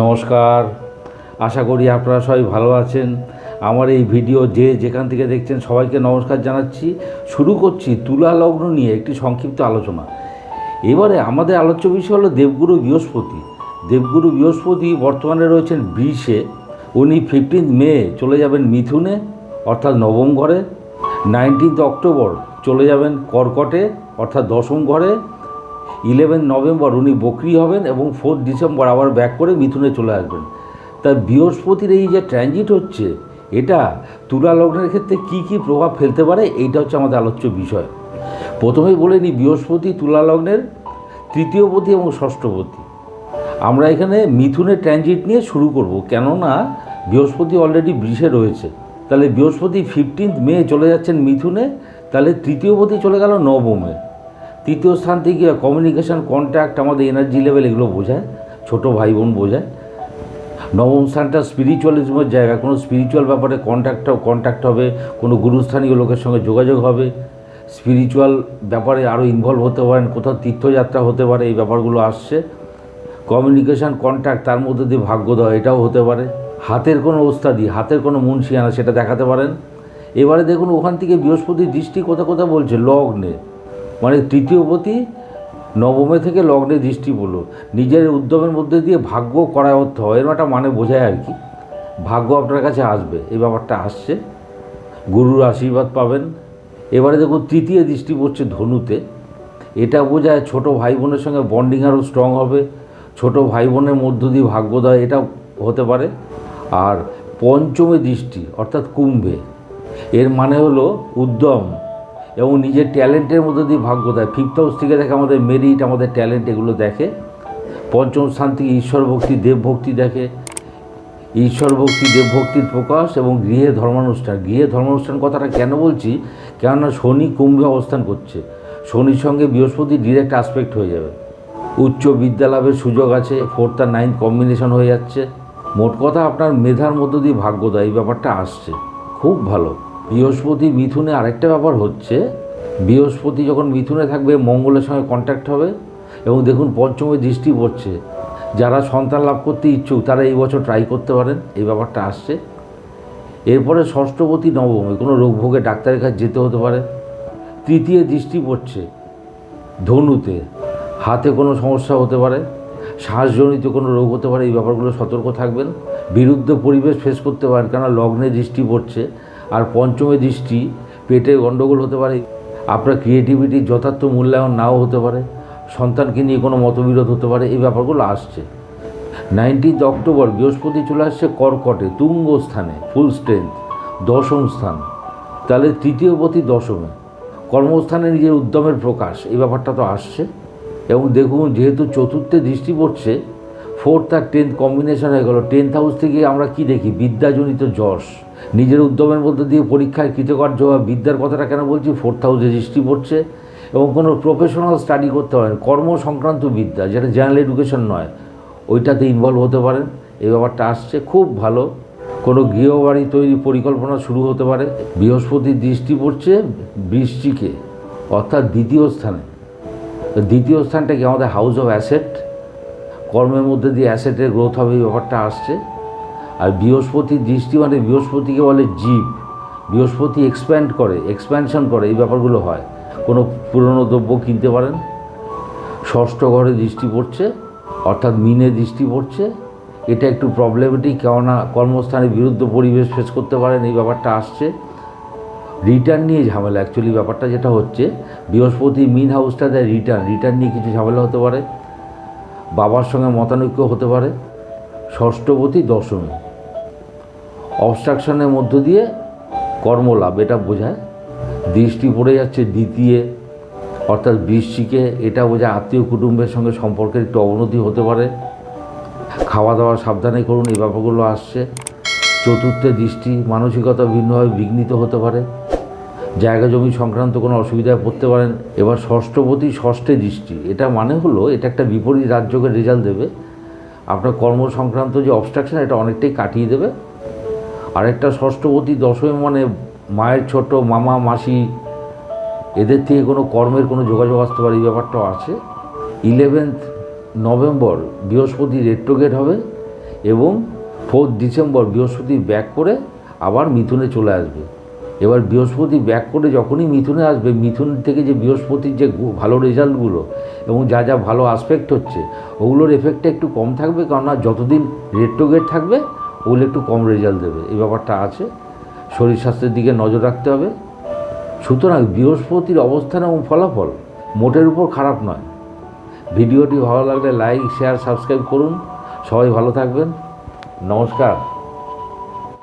নমস্কার। আশা করি আপনারা সবাই ভালো আছেন। আমার এই ভিডিও যে যেখান থেকে দেখছেন সবাইকে নমস্কার জানাচ্ছি। শুরু করছি তুলা লগ্ন নিয়ে একটি সংক্ষিপ্ত আলোচনা। এবারে আমাদের আলোচ্য বিষয় হলো দেবগুরু বৃহস্পতি। দেবগুরু বৃহস্পতি বর্তমানে রয়েছেন বৃষে উনি ফিফটিন্থ মে চলে যাবেন মিথুনে, অর্থাৎ নবম ঘরে। নাইনটিন্থ অক্টোবর চলে যাবেন কর্কটে, অর্থাৎ দশম ঘরে। ইলেভেন নভেম্বর উনি বকরি হবেন এবং ফোর্থ ডিসেম্বর আবার ব্যাক করে মিথুনে চলে আসবেন। তা বৃহস্পতির এই যে ট্রানজিট হচ্ছে, এটা তুলা লগ্নের ক্ষেত্রে কি কি প্রভাব ফেলতে পারে, এইটা হচ্ছে আমাদের আলোচ্য বিষয়। প্রথমেই বলে নিই, বৃহস্পতি তুলা লগ্নের তৃতীয়পতি এবং ষষ্ঠপতি আমরা এখানে মিথুনের ট্রানজিট নিয়ে শুরু করব, কেননা বৃহস্পতি অলরেডি বৃষে রয়েছে। তাহলে বৃহস্পতি ফিফটিন্থ মে চলে যাচ্ছেন মিথুনে, তাহলে তৃতীয়পতি চলে গেল নবমে। তৃতীয় স্থান থেকে কমিউনিকেশান কন্ট্যাক্ট আমাদের এনার্জি লেভেল এগুলো বোঝায়, ছোট ভাই বোন বোঝায়। নবম স্থানটা স্পিরিচুয়ালিজমের জায়গা, কোনো স্পিরিচুয়াল ব্যাপারে কন্ট্যাক্ট কন্ট্যাক্ট হবে, কোনো গুরুস্থানীয় লোকের সঙ্গে যোগাযোগ হবে। স্পিরিচুয়াল ব্যাপারে আরও ইনভলভ হতে পারেন, কোথাও তীর্থযাত্রা হতে পারে, এই ব্যাপারগুলো আসছে। কমিউনিকেশান কন্ট্যাক্ট তার মধ্যে দিয়ে ভাগ্য দেওয়া, এটাও হতে পারে। হাতের কোনো ওস্তাদি, হাতের কোনো মুন্সিয়ানা, সেটা দেখাতে পারেন। এবারে দেখুন, ওখান থেকে বৃহস্পতির দৃষ্টি কোথা কোথা বলছে, লগ্নে। মানে তৃতীয়পতি নবমে থেকে লগ্নে দৃষ্টি পড়ল। নিজের উদ্যমের মধ্যে দিয়ে ভাগ্য করায়ত্ত হয় এরকম একটা মানে বোঝায় আর কি। ভাগ্য আপনার কাছে আসবে, এই ব্যাপারটা আসছে। গুরুর আশীর্বাদ পাবেন। এবারে দেখুন, তৃতীয় দৃষ্টি পড়ছে ধনুতে। এটা বোঝায় ছোট ভাই বোনের সঙ্গে বন্ডিং আরও স্ট্রং হবে। ছোট ভাই বোনের মধ্য দিয়ে ভাগ্যোদয় এটা হতে পারে। আর পঞ্চমে দৃষ্টি, অর্থাৎ কুম্ভে, এর মানে হলো উদ্যম। এবং নিজের ট্যালেন্টের মধ্যে দিয়ে ভাগ্য দেয়। ফিফথ হাউস থেকে দেখে আমাদের মেরিট, আমাদের ট্যালেন্ট এগুলো দেখে। পঞ্চম স্থান থেকে ঈশ্বর ভক্তি দেবভক্তি দেখে। ঈশ্বর ভক্তি, দেব ভক্তির প্রকাশ এবং গৃহে ধর্মানুষ্ঠান। গৃহে ধর্মানুষ্ঠান কথাটা কেন বলছি? কেননা শনি কুম্ভে অবস্থান করছে। শনির সঙ্গে বৃহস্পতি ডিরেক্ট আসপেক্ট হয়ে যাবে। উচ্চ বিদ্যালাভের সুযোগ আছে ফোর্থ আর নাইন্থ কম্বিনেশন হয়ে যাচ্ছে। মোট কথা আপনার মেধার মধ্য দিয়ে ভাগ্য দেয়, এই ব্যাপারটা আসছে। খুব ভালো। বৃহস্পতি মিথুনে আরেকটা ব্যাপার হচ্ছে, বৃহস্পতি যখন মিথুনে থাকবে, মঙ্গলের সঙ্গে কন্ট্যাক্ট হবে এবং দেখুন পঞ্চমে দৃষ্টি পড়ছে। যারা সন্তান লাভ করতে ইচ্ছুক, তারা এই বছর ট্রাই করতে পারেন, এই ব্যাপারটা আসছে। এরপরে ষষ্ঠপতি নবমে, কোনো রোগ ভোগে ডাক্তারের কাছে যেতে হতে পারে। তৃতীয় দৃষ্টি পড়ছে, ধনুতে হাতে কোনো সমস্যা হতে পারে, শ্বাসজনিত কোনো রোগ হতে পারে, এই ব্যাপারগুলো সতর্ক থাকবেন। বিরুদ্ধ পরিবেশ ফেস করতে পারেন, কেননা লগ্নে দৃষ্টি পড়ছে। আর পঞ্চমে দৃষ্টি, পেটের গণ্ডগোল হতে পারে, আপনার ক্রিয়েটিভিটির যথার্থ মূল্যায়ন নাও হতে পারে, সন্তানকে নিয়ে কোনো মতবিরোধ হতে পারে, এই ব্যাপারগুলো আসছে। নাইনটিন্থ অক্টোবর, বৃহস্পতি চলে আসছে কর্কটে তুঙ্গ স্থানে ফুল স্ট্রেংথ দশম স্থান। তাহলে তৃতীয় তৃতীয়পতি দশমে। কর্মস্থানে নিজের উদ্যমের প্রকাশ, এই ব্যাপারটা তো আসছে। এবং দেখুন, যেহেতু চতুর্থে দৃষ্টি পড়ছে ফোর্থ আর টেন্থ কম্বিনেশন হয়ে গেল। টেন্থ হাউস থেকে আমরা কি দেখি? বিদ্যাজনিত যশ। নিজের উদ্যমের মধ্যে দিয়ে পরীক্ষায় কৃতকার্য হওয়া বিদ্যার কথাটা কেন বলছি? ফোর্থ হাউসে দৃষ্টি পড়ছে এবং কোনো প্রফেশনাল স্টাডি করতে পারেন। কর্ম সংক্রান্ত বিদ্যা, যেটা জেনারেল এডুকেশন নয়, ওইটাতে ইনভলভ হতে পারেন। এই ব্যাপারটা আসছে, খুব ভালো। কোনো গৃহবাড়ি তৈরি পরিকল্পনা শুরু হতে পারে। বৃহস্পতির দৃষ্টি পড়ছে বৃষ্টিকে, অর্থাৎ দ্বিতীয় স্থানে। দ্বিতীয় স্থানটা কি? আমাদের হাউস অফ অ্যাসেট কর্মের মধ্যে দিয়ে অ্যাসেটের গ্রোথ হবে, এই ব্যাপারটা আসছে। আর বৃহস্পতির দৃষ্টি মানে বৃহস্পতিকে বলে জীব। বৃহস্পতি এক্সপ্যান্ড করে এক্সপ্যানশন করে, এই ব্যাপারগুলো হয়। কোনো পুরনো দ্রব্য কিনতে পারেন। ষষ্ঠ ঘরে দৃষ্টি পড়ছে, অর্থাৎ মিনে দৃষ্টি পড়ছে। এটা একটু প্রবলেমেটিক কেননা কর্মস্থানে বিরুদ্ধ পরিবেশ ফেস করতে পারেন, এই ব্যাপারটা আসছে। রিটার্ন নিয়ে ঝামেলা অ্যাকচুয়ালি ব্যাপারটা যেটা হচ্ছে, বৃহস্পতি মিন হাউসটা দেয় রিটার্ন রিটার্ন নিয়ে কিছু ঝামেলা হতে পারে। বাবার সঙ্গে মতানৈক্য হতে পারে। ষষ্ঠপতি দশমী। অবস্ট্রাকশনের মধ্য দিয়ে কর্মলাভ, এটা বোঝায়। দৃষ্টি পড়ে যাচ্ছে দ্বিতীয়, অর্থাৎ বৃষ্টিকে এটা বোঝায় আত্মীয় কুটুম্বের সঙ্গে সম্পর্কের একটু অবনতি হতে পারে। খাওয়া দাওয়া সাবধানে করুন, এই ব্যাপারগুলো আসছে। চতুর্থে দৃষ্টি, মানসিকতা ভিন্নভাবে বিঘ্নিত হতে পারে। জায়গা জমি সংক্রান্ত কোনো অসুবিধায় পড়তে পারেন। এবার ষষ্ঠপতি, ষষ্ঠে দৃষ্টি। এটা মানে হলো, এটা একটা বিপরীত রাজ্যকের রেজাল্ট দেবে। আপনার কর্ম সংক্রান্ত যে অবস্ট্রাকশন এটা অনেকটাই কাটিয়ে দেবে। আর একটা ষষ্ঠপতি, দশমী মানে মায়ের ছোট, মামা, মাসি, এদের থেকে কোনো কর্মের কোনো যোগাযোগ আসতে পারে, এই ব্যাপারটাও আছে। ইলেভেন্থ নভেম্বর বৃহস্পতি রেট্রোগেট হবে এবং ফোর্থ ডিসেম্বর বৃহস্পতি ব্যাক করে আবার মিথুনে চলে আসবে। এবার বৃহস্পতি ব্যাক করে যখনই মিথুনে আসবে, মিথুন থেকে যে বৃহস্পতির যে ভালো রেজাল্টগুলো এবং যা যা ভালো আসপেক্ট হচ্ছে, ওগুলোর এফেক্টটা একটু কম থাকবে কেননা যতদিন রেট্রোগেট থাকবে, ওগুলো একটু কম রেজাল্ট দেবে। এই ব্যাপারটা আছে। শরীর স্বাস্থ্যের দিকে নজর রাখতে হবে। সুতরাং বৃহস্পতির অবস্থান এবং ফলাফল মোটের উপর খারাপ নয়। ভিডিওটি ভালো লাগলে লাইক শেয়ার সাবস্ক্রাইব করুন। সবাই ভালো থাকবেন। নমস্কার।